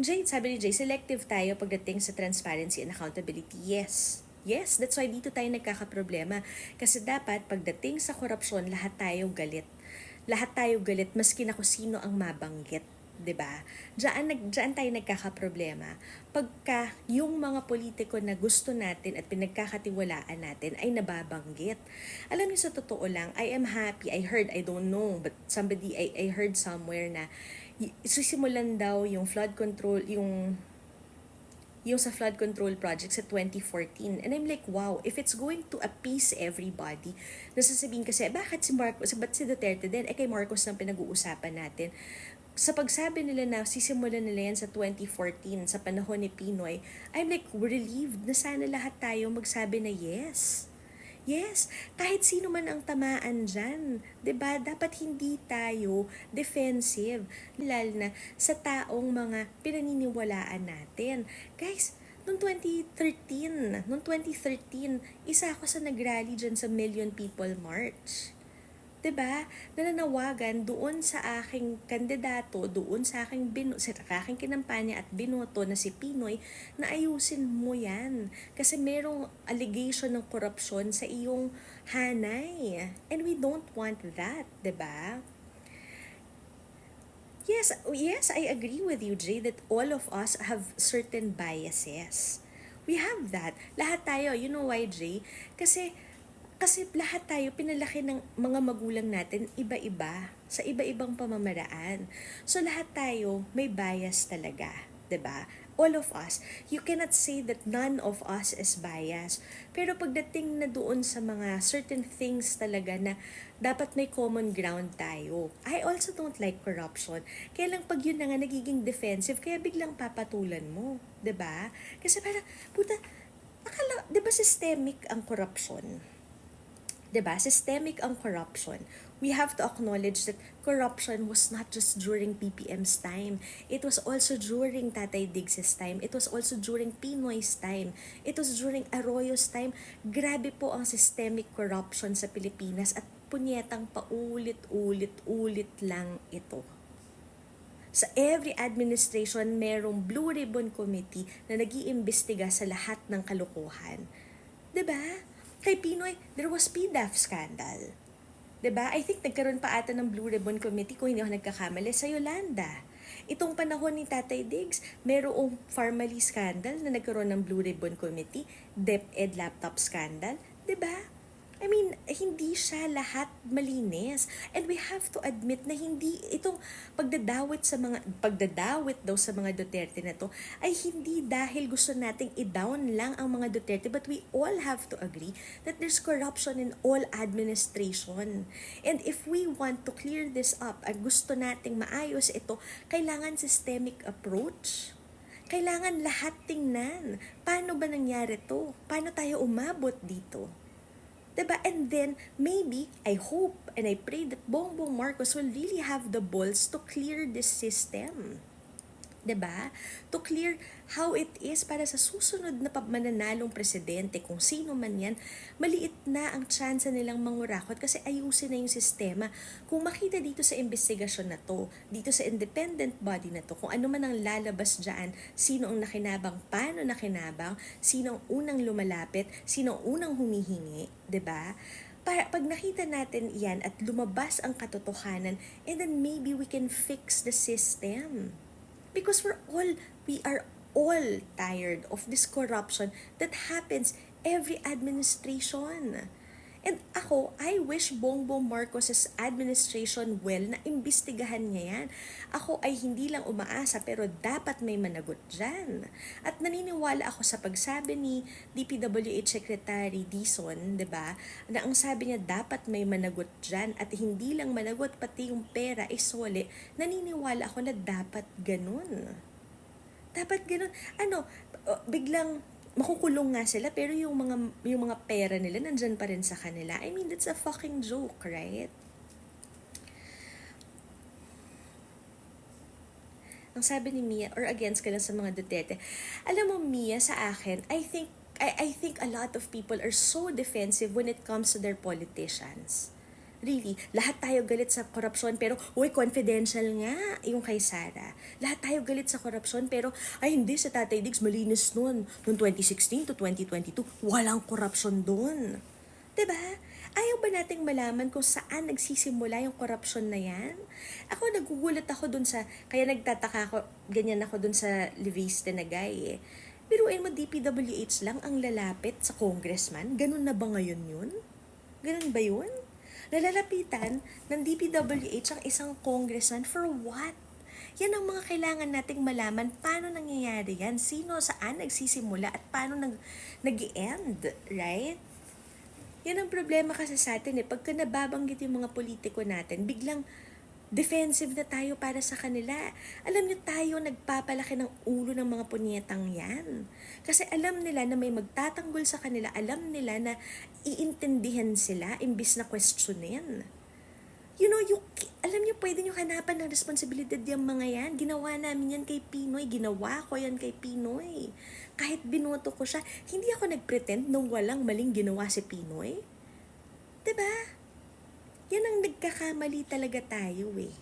Jay, sabi ni Jay, selective tayo pagdating sa transparency and accountability. Yes. Yes, that's why dito tayo nagkakaproblema. Kasi dapat pagdating sa korupsyon, lahat tayo galit. Lahat tayo galit, maski na sino ang mabanggit. 'di ba? Diyan nag diyan tayo nagkakaproblema. Pagka yung mga politiko na gusto natin at pinagkakatiwalaan natin ay nababanggit. Alam niyo sa totoo lang, I am happy. I heard, I don't know, but somebody I, I heard somewhere na sisimulan daw yung flood control, yung yung sa flood control project sa 2014. And I'm like, wow, if it's going to appease everybody, nasasabihin kasi, bakit si Marcos, ba't si Duterte din? Eh kay Marcos nang pinag-uusapan natin. Sa pagsabi nila na sisimulan nila yan sa 2014, sa panahon ni Pinoy, I'm like, relieved na sana lahat tayo magsabi na yes. Yes, kahit sino man ang tamaan dyan. ba Dapat hindi tayo defensive. Lalo na sa taong mga pinaniniwalaan natin. Guys, noong 2013, noong 2013, isa ako sa nagrally dyan sa Million People March. Ba? Nananawagan doon sa aking kandidato, doon sa aking bino, sa aking kinampanya at binoto na si Pinoy na ayusin mo 'yan kasi merong allegation ng korupsyon sa iyong hanay. And we don't want that, ba? Yes, yes, I agree with you, Jay, that all of us have certain biases. We have that. Lahat tayo, you know why, Jay? Kasi kasi lahat tayo pinalaki ng mga magulang natin iba-iba sa iba-ibang pamamaraan. So lahat tayo may bias talaga, 'di ba? All of us. You cannot say that none of us is biased. Pero pagdating na doon sa mga certain things talaga na dapat may common ground tayo. I also don't like corruption. Kaya lang pag yun na nga nagiging defensive, kaya biglang papatulan mo. 'di ba? Kasi parang, puta, akala, 'di ba systemic ang corruption? Ba? Systemic ang corruption. We have to acknowledge that corruption was not just during PPM's time. It was also during Tatay Diggs' time. It was also during Pinoy's time. It was during Arroyo's time. Grabe po ang systemic corruption sa Pilipinas at punyetang paulit-ulit-ulit lang ito. Sa every administration, merong Blue Ribbon Committee na nag-iimbestiga sa lahat ng kalukuhan. 'Di ba? Kay Pinoy, there was PDAF scandal. 'Di ba? I think nagkaroon pa ata ng Blue Ribbon Committee kung hindi ako nagkakamali sa Yolanda. Itong panahon ni Tatay Diggs, merong Farmally scandal na nagkaroon ng Blue Ribbon Committee, DepEd laptop scandal, 'di ba? I mean, hindi siya lahat malinis. And we have to admit na hindi itong pagdadawit sa mga pagdadawit daw sa mga Duterte na to ay hindi dahil gusto nating i-down lang ang mga Duterte but we all have to agree that there's corruption in all administration. And if we want to clear this up at gusto nating maayos ito, kailangan systemic approach kailangan lahat tingnan. Paano ba nangyari to? Paano tayo umabot dito? Diba? And then, maybe, I hope and I pray that Bongbong Marcos will really have the balls to clear this system. Ba? To clear how it is para sa susunod na mananalong presidente kung sino man 'yan, maliit na ang chance nilang mangurakot kasi ayusin na yung sistema. Kung makita dito sa investigasyon na to, dito sa independent body na to, kung ano man ang lalabas diyan, sino ang nakinabang, paano nakinabang, sino ang unang lumalapit, sino ang unang humihingi, 'di ba? para pag nakita natin yan at lumabas ang katotohanan, and then maybe we can fix the system. Because we're all, we are all tired of this corruption that happens every administration. And ako, I wish Bongbong Marcos' administration well na imbestigahan niya yan. Ako ay hindi lang umaasa pero dapat may managot dyan. At naniniwala ako sa pagsabi ni DPWH Secretary Dison, di ba, na ang sabi niya dapat may managot dyan at hindi lang managot pati yung pera isole, naniniwala ako na dapat ganun. Dapat ganun. Ano, biglang makukulong nga sila pero yung mga yung mga pera nila nandyan pa rin sa kanila. I mean, that's a fucking joke, right? Ang sabi ni Mia, or against ka lang sa mga Duterte, alam mo Mia, sa akin, I think I, I think a lot of people are so defensive when it comes to their politicians. Really, lahat tayo galit sa korupsyon pero, uy, confidential nga yung kay Sara. Lahat tayo galit sa korupsyon pero, ay hindi, sa Tatay Diggs, malinis nun. Noong 2016 to 2022, walang korupsyon dun. ba? Ayaw ba nating malaman kung saan nagsisimula yung korupsyon na yan? Ako, nagugulat ako dun sa, kaya nagtataka ako, ganyan ako dun sa Levis Tenagay eh. Biruin mo, DPWH lang ang lalapit sa congressman? Ganun na ba ngayon yun? Ganun ba yun? Nalalapitan ng DPWH ang isang congressman for what? Yan ang mga kailangan nating malaman. Paano nangyayari yan? Sino, saan nagsisimula at paano nag, nag-end, right? Yan ang problema kasi sa atin eh. Pagka nababanggit yung mga politiko natin, biglang defensive na tayo para sa kanila. Alam niyo tayo nagpapalaki ng ulo ng mga punyetang yan. Kasi alam nila na may magtatanggol sa kanila, alam nila na iintindihan sila imbis na questionin. You know, you, alam niyo pwede niyo hanapan ng responsibilidad yung mga yan. Ginawa namin yan kay Pinoy. Ginawa ko yan kay Pinoy. Kahit binoto ko siya, hindi ako nagpretend nung walang maling ginawa si Pinoy. 'Di ba? Yan ang nagkakamali talaga tayo eh.